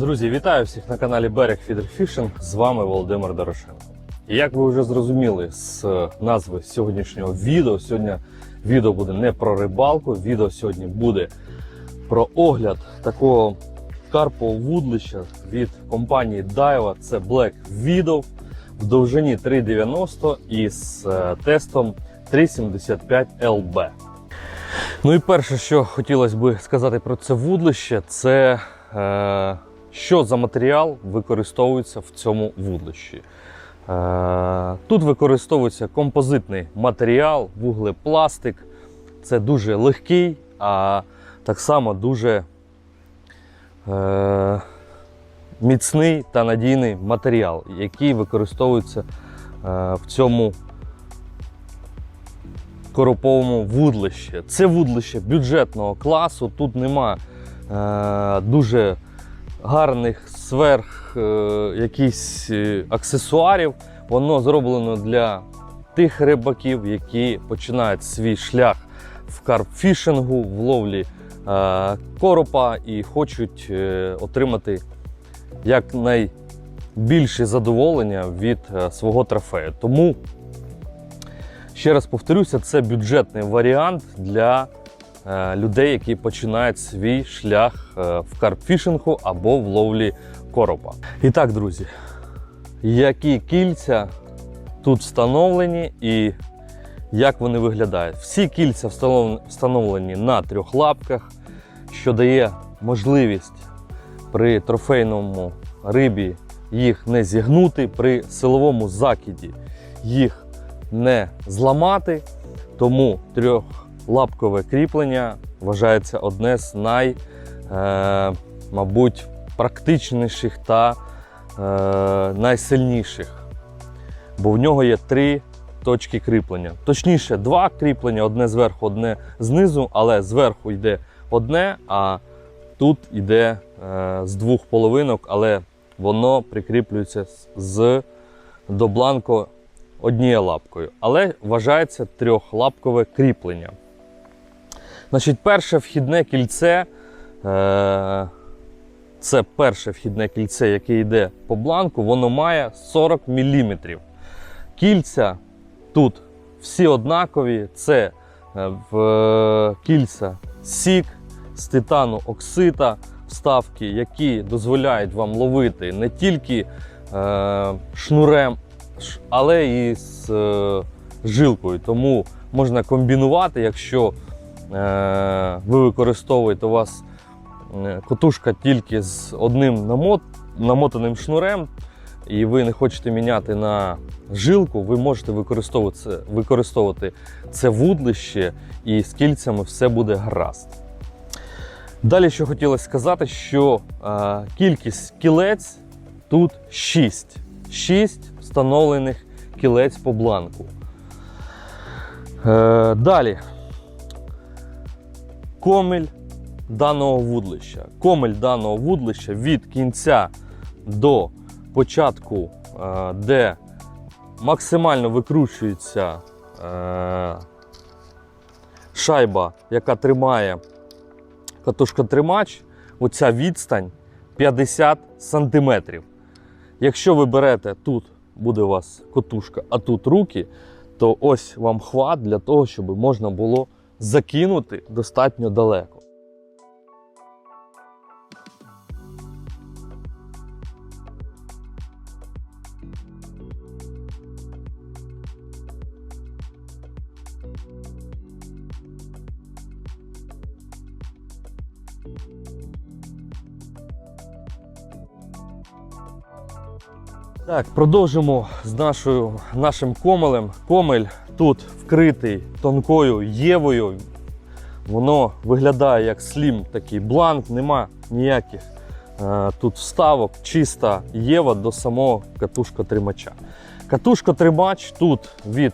Друзі, вітаю всіх на каналі Берег Фідер Фішинг. З вами Володимир Дорошенко. І як ви вже зрозуміли з назви сьогоднішнього відео, сьогодні відео буде не про рибалку, відео сьогодні буде про огляд такого карпового вудлища від компанії Daiwa. Це Black Widow в довжині 3,90 із е, тестом 3,75 LB. Ну і перше, що хотілося би сказати про це вудлище, це е, що за матеріал використовується в цьому вудлищі. Е, тут використовується композитний матеріал, вуглепластик. Це дуже легкий, а так само дуже е, міцний та надійний матеріал, який використовується е, в цьому короповому вудлищі. Це вудлище бюджетного класу. Тут нема дуже гарних сверх е, якісь е, аксесуарів. Воно зроблено для тих рибаків, які починають свій шлях в карпфішингу, в ловлі е, коропа і хочуть е, отримати якнайбільше задоволення від е, свого трофею. Тому Ще раз повторюся, це бюджетний варіант для людей, які починають свій шлях е, в карпфішингу або в ловлі коропа. І так, друзі, які кільця тут встановлені і як вони виглядають? Всі кільця встановлені на трьох лапках, що дає можливість при трофейному рибі їх не зігнути, при силовому закиді їх не зламати. Тому трьохлапкове кріплення вважається одне з най, е, мабуть, практичніших та е, найсильніших. Бо в нього є три точки кріплення. Точніше, два кріплення: одне зверху, одне знизу, але зверху йде одне, а тут йде е, з двох половинок, але воно прикріплюється з- до бланко однією лапкою, але вважається трьохлапкове кріплення. Значить, перше вхідне кільце е, це перше вхідне кільце, яке йде по бланку, воно має 40 мм. Кільця тут всі однакові, це е, в кільця сік з титану оксита, вставки, які дозволяють вам ловити не тільки е, шнурем, але і з жилкою. Тому можна комбінувати, якщо ви використовуєте у вас е, котушка тільки з одним намот, намотаним шнурем, і ви не хочете міняти на жилку, ви можете використовувати це, використовувати це вудлище, і з кільцями все буде гаразд. Далі, що хотілося сказати, що е, кількість кілець тут 6. 6 встановлених кілець по бланку. Е, далі. Комель даного вудлища. Комель даного вудлища від кінця до початку, е, де максимально викручується е, шайба, яка тримає катушка-тримач, оця відстань 50 сантиметрів. Якщо ви берете тут, буде у вас котушка, а тут руки, то ось вам хват для того, щоб можна було закинути достатньо далеко. Так, продовжимо з нашою, нашим комелем. Комель тут вкритий тонкою євою. Воно виглядає як слім такий бланк, нема ніяких е, тут вставок, чиста єва до самого катушкотримача. Катушкотримач тут від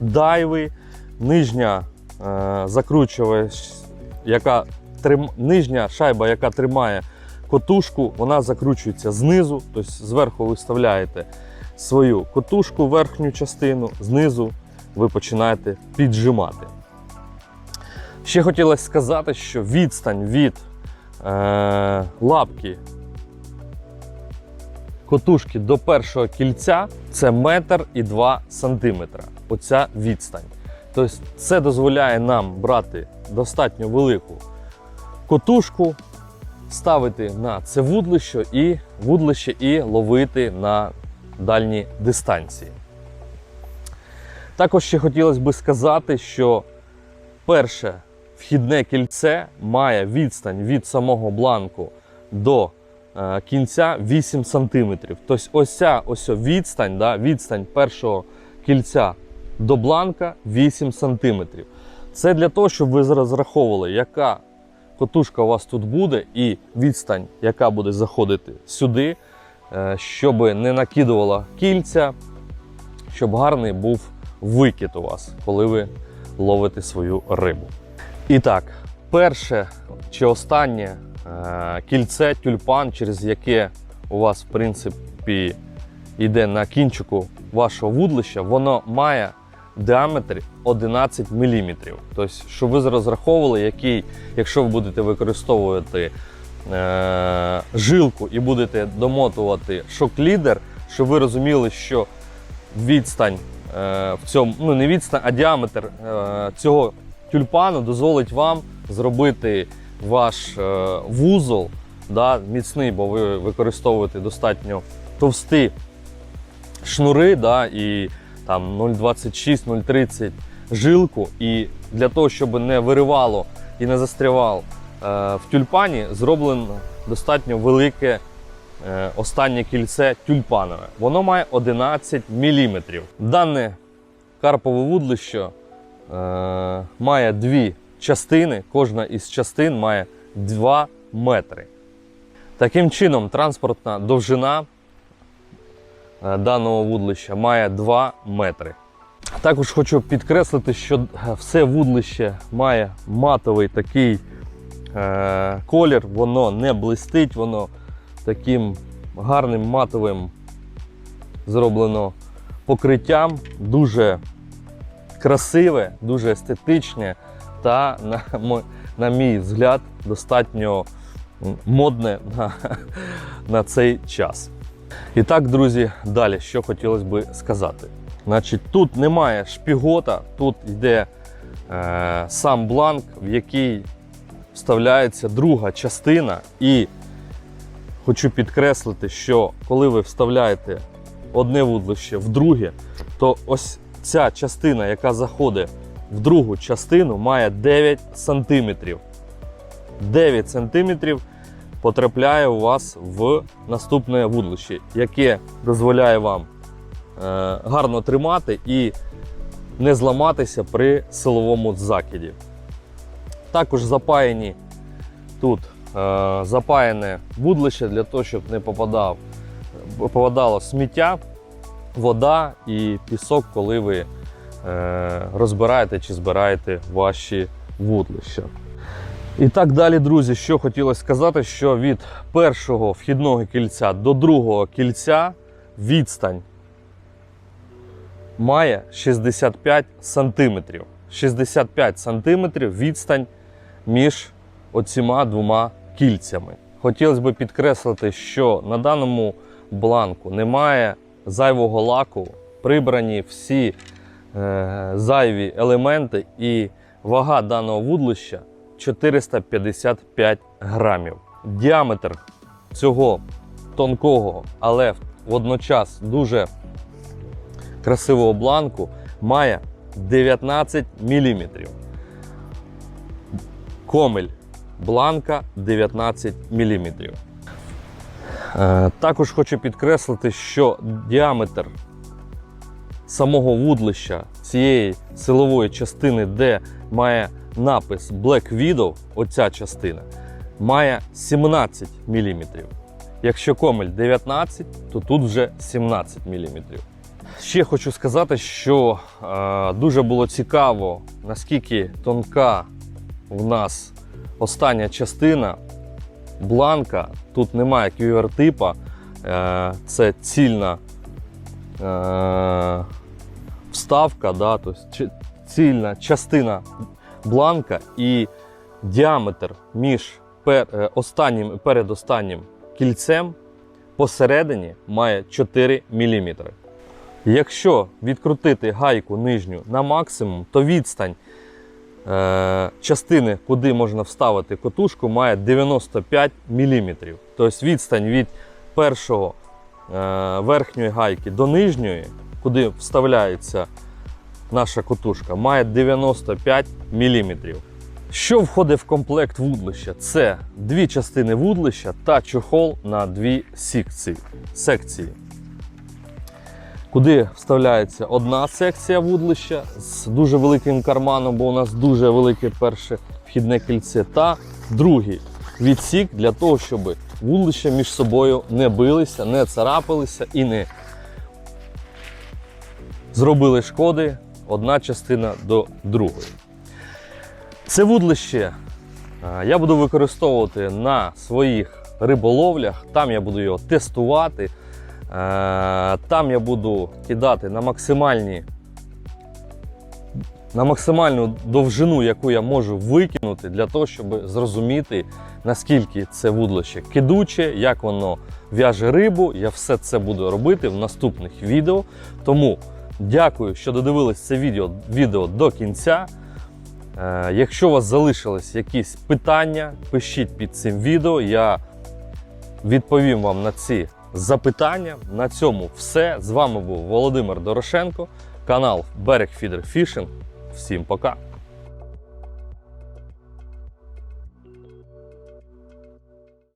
дайви, нижня е, закручувач, яка трим... нижня шайба, яка тримає котушку, вона закручується знизу, тобто зверху ви вставляєте свою котушку, верхню частину, знизу ви починаєте піджимати. Ще хотілося сказати, що відстань від е, лапки котушки до першого кільця це метр і 2 сантиметра. Оця відстань. Тобто це дозволяє нам брати достатньо велику котушку, ставити на це вудлище і вудлище і ловити на дальні дистанції. Також ще хотілося би сказати, що перше вхідне кільце має відстань від самого бланку до е, кінця 8 см. Тобто ось ця ось відстань, да, відстань першого кільця до бланка 8 см. Це для того, щоб ви розраховували, яка котушка у вас тут буде, і відстань, яка буде заходити сюди, е, щоб не накидувала кільця, щоб гарний був викид у вас, коли ви ловите свою рибу. І так, перше чи останнє е, кільце тюльпан, через яке у вас, в принципі, йде на кінчику вашого вудлища, воно має діаметр 11 мм. Тобто, щоб ви розраховували, який, якщо ви будете використовувати е, жилку і будете домотувати шок-лідер, щоб ви розуміли, що відстань е, в цьому, ну не відстань, а діаметр е, цього тюльпану дозволить вам зробити ваш е, вузол да, міцний, бо ви використовуєте достатньо товсті шнури, да, і там 0,26, 0,30 жилку. І для того, щоб не виривало і не застрявав е, в тюльпані, зроблено достатньо велике е, останнє кільце тюльпанове. Воно має 11 мм. Дане карпове вудлище е, має дві частини. Кожна із частин має 2 метри. Таким чином, транспортна довжина даного вудлища має 2 метри. Також хочу підкреслити, що е, все вудлище має матовий такий е, колір, воно не блистить, воно таким гарним матовим зроблено покриттям, дуже красиве, дуже естетичне та, на, мо- на мій взгляд, достатньо модне на, на цей час. І так, друзі, далі, що хотілося би сказати. Значить, тут немає шпігота, тут йде е, сам бланк, в який вставляється друга частина. І хочу підкреслити, що коли ви вставляєте одне вудлище в друге, то ось ця частина, яка заходить в другу частину, має 9 сантиметрів. 9 сантиметрів потрапляє у вас в наступне вудлище, яке дозволяє вам гарно тримати і не зламатися при силовому закиді. Також запаяні тут е, запаяне вудлище для того, щоб не попадав, попадало сміття, вода і пісок, коли ви е, розбираєте чи збираєте ваші вудлища. І так далі, друзі, що хотілося сказати, що від першого вхідного кільця до другого кільця відстань має 65 сантиметрів. 65 сантиметрів відстань між оціма двома кільцями. Хотілося б підкреслити, що на даному бланку немає зайвого лаку, прибрані всі е, зайві елементи, і вага даного вудлища 455 грамів. Діаметр цього тонкого, але водночас дуже красивого бланку має 19 мм. Комель бланка 19 мм. Е, Також хочу підкреслити, що діаметр самого вудлища цієї силової частини, де має напис Black Widow, оця частина, має 17 мм. Якщо комель 19, то тут вже 17 мм. Ще хочу сказати, що е, дуже було цікаво, наскільки тонка в нас остання частина бланка. Тут немає QR-типа, е, це цільна е, вставка, да, тобто цільна частина бланка і діаметр між пер, е, останнім і передостаннім кільцем посередині має 4 мм. Якщо відкрутити гайку нижню на максимум, то відстань е, частини, куди можна вставити котушку, має 95 мм. Тобто відстань від першого е, верхньої гайки до нижньої, куди вставляється наша котушка, має 95 мм. Що входить в комплект вудлища? Це дві частини вудлища та чохол на дві секції. Куди вставляється одна секція вудлища з дуже великим карманом, бо у нас дуже велике перше вхідне кільце, та другий відсік для того, щоб вудлища між собою не билися, не царапалися і не зробили шкоди одна частина до другої. Це вудлище е, я буду використовувати на своїх риболовлях. Там я буду його тестувати. Е, Там я буду кидати на максимальні. На максимальну довжину, яку я можу викинути, для того, щоб зрозуміти, наскільки це вудлище кидуче, як воно в'яже рибу. Я все це буду робити в наступних відео. Тому дякую, що додивились це відео, відео до кінця. Е, Якщо у вас залишились якісь питання, пишіть під цим відео. Я відповім вам на ці запитання. На цьому все. З вами був Володимир Дорошенко, канал Берег Фідер Фішинг. Всім пока!